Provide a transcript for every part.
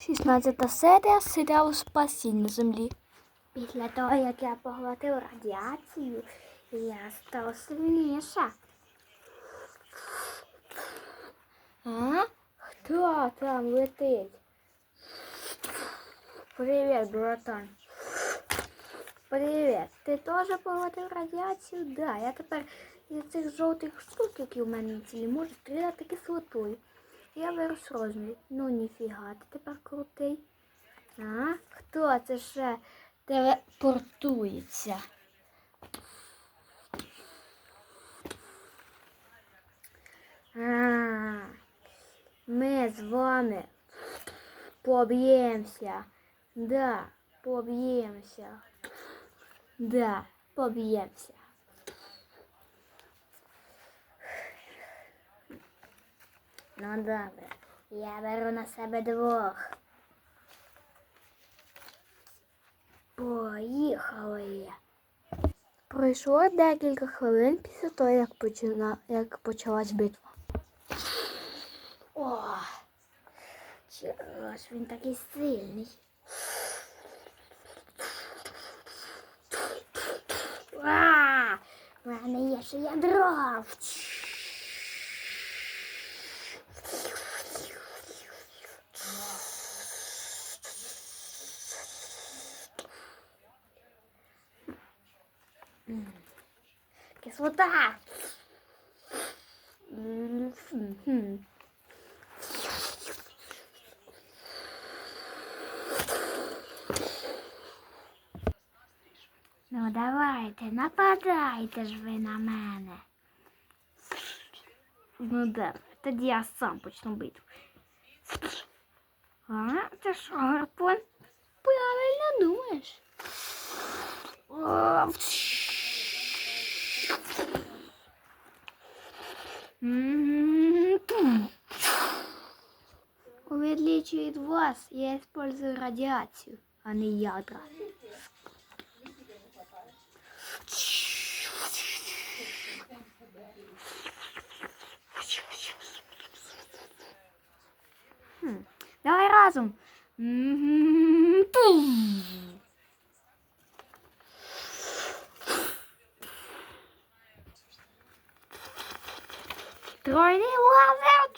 16 серія серіалу Спасіння землі. Після того, як я поглотив радіацію, я став сильніша. А? Хто там летить? Привіт, братан. Привіт. Ти теж поглотив радіацію? Да, я тепер із цих жовтих штук, які у мене на тілі, можу стріляти кислотою. Я вирос розмір. Ну ніфіга, ти тепер крутий. А? Хто це ще телепортується? А, ми з вами поб'ємося. Да, поб'ємося. Да, поб'ємося. Ну добре, я беру на себе двох. Поїхали. Пройшло декілька хвилин після того, як, почина... як почалась битва. О! Чого ж він такий сильний? У мене є ще ядро. Кислота. Ну давайте, нападайте ж ви на мене. Ну добре, тоді я сам почну битву. А, це що, гарпун? Правильно думаєш. В отличие от вас, я использую радиацию, а не ядра. Хм, Давай разом. Тройний лазер.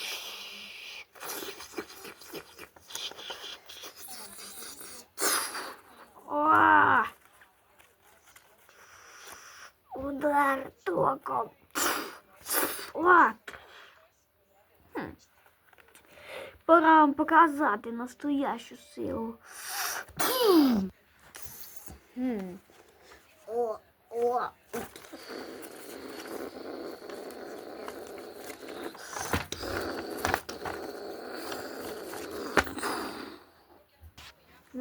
О! Удар током. О! Хм. Пора вам показати настоящу силу. Хм. О, о.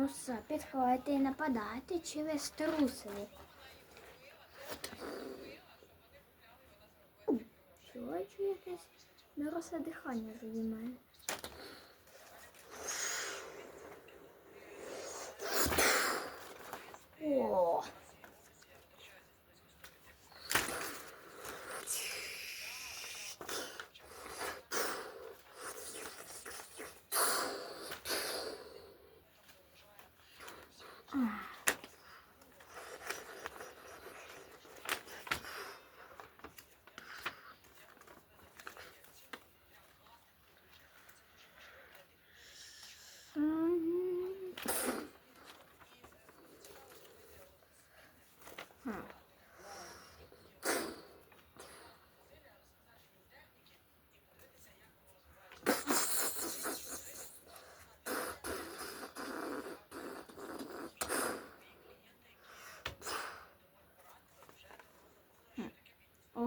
Ну підходити і нападати, чи ви струсили? Я якесь доросле дихання заді Ah.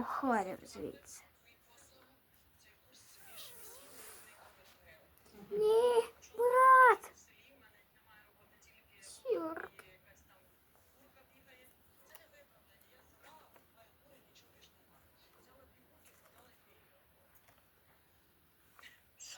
Уходимо звідси. Ні, брат. Чорт. З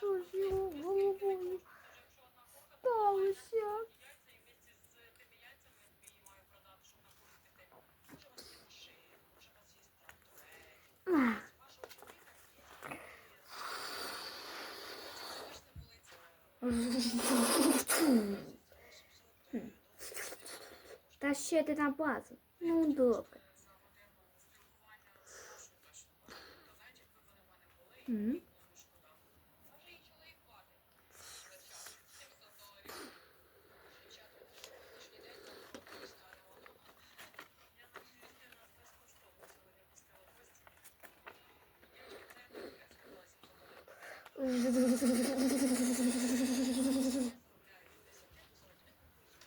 Та ще ти на базу. Ну, добре. М?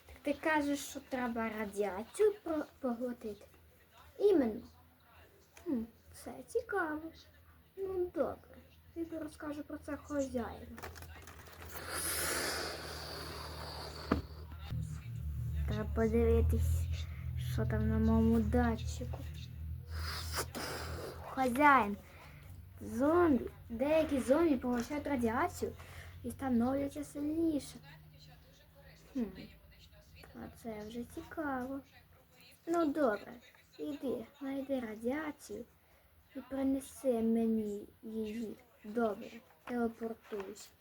Так ти кажеш, що треба радіацію поглотити? Іменно. Це цікаво. Ну, добре. Я розкажу про це хазяїну. Треба подивитись, що там на моєму датчику. Хазяїн. Зомбі. Деякі зомбі поглощають радіацію і становляться сильніше. Хм. А це вже цікаво. Ну добре, іди, знайди радіацію і принеси мені її. Добре, телепортуюсь.